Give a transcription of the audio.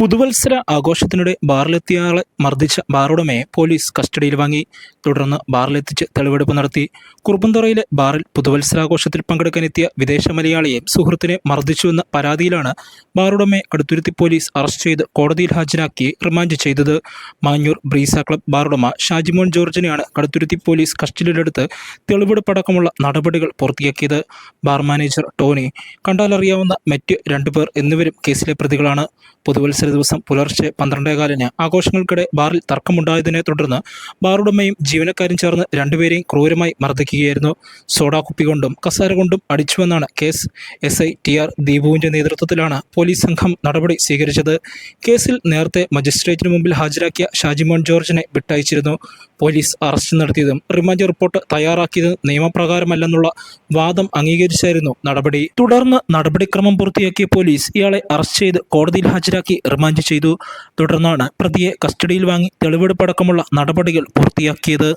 പുതുവത്സര ആഘോഷത്തിനിടെ ബാറിലെത്തിയയാളെ മർദ്ദിച്ച ബാറുടമയെ പോലീസ് കസ്റ്റഡിയിൽ വാങ്ങി. തുടർന്ന് ബാറിലെത്തിച്ച് തെളിവെടുപ്പ് നടത്തി. കുറുമ്പന്തുറയിലെ ബാറിൽ പുതുവത്സരാഘോഷത്തിൽ പങ്കെടുക്കാനെത്തിയ വിദേശ മലയാളിയെ സുഹൃത്തിനെ മർദ്ദിച്ചുവെന്ന പരാതിയിലാണ് ബാറുടമയെ കടുത്തുരുത്തി പോലീസ് അറസ്റ്റ് ചെയ്ത് കോടതിയിൽ ഹാജരാക്കി റിമാൻഡ് ചെയ്തത്. മാഞ്ഞൂർ ബ്രീസ ക്ലബ് ബാറുടമ ഷാജിമോൻ ജോർജിനെയാണ് കടുത്തുരുത്തി പോലീസ് കസ്റ്റഡിയിലെടുത്ത് തെളിവെടുപ്പടക്കമുള്ള നടപടികൾ പൂർത്തിയാക്കിയത്. ബാർ മാനേജർ ടോണി കണ്ടാലറിയാവുന്ന മറ്റ് രണ്ടുപേർ എന്നിവരും കേസിലെ പ്രതികളാണ്. പുതുവത്സര ദിവസം പുലർച്ചെ പന്ത്രണ്ടേകാലിന് ആഘോഷങ്ങൾക്കിടെ ബാറിൽ തർക്കമുണ്ടായതിനെ തുടർന്ന് ബാറുടമയും ജീവനക്കാരും ചേർന്ന് രണ്ടുപേരെയും ക്രൂരമായി മർദ്ദിക്കുകയായിരുന്നു. സോഡാ കുപ്പി കൊണ്ടും കസാര കൊണ്ടും അടിച്ചുവെന്നാണ് case. S I T R ദീപുവിന്റെ നേതൃത്വത്തിലാണ് പോലീസ് സംഘം നടപടി സ്വീകരിച്ചത്. കേസിൽ നേരത്തെ മജിസ്ട്രേറ്റിന് മുമ്പിൽ ഹാജരാക്കിയ ഷാജിമോൻ ജോർജിനെ വിട്ടയച്ചിരുന്നു. പോലീസ് അറസ്റ്റ് നടത്തിയതും റിമാൻഡ് റിപ്പോർട്ട് തയ്യാറാക്കിയത് നിയമപ്രകാരമല്ലെന്നുള്ള വാദം അംഗീകരിച്ചായിരുന്നു നടപടി. തുടർന്ന് നടപടിക്രമം പൂർത്തിയാക്കിയ പോലീസ് ഇയാളെ അറസ്റ്റ് ചെയ്ത് കോടതിയിൽ ഹാജരാക്കി റിമാൻഡ് ചെയ്തു. തുടർന്നാണ് പ്രതിയെ കസ്റ്റഡിയിൽ വാങ്ങി തെളിവെടുപ്പടക്കമുള്ള നടപടികൾ പൂർത്തിയാക്കിയത്.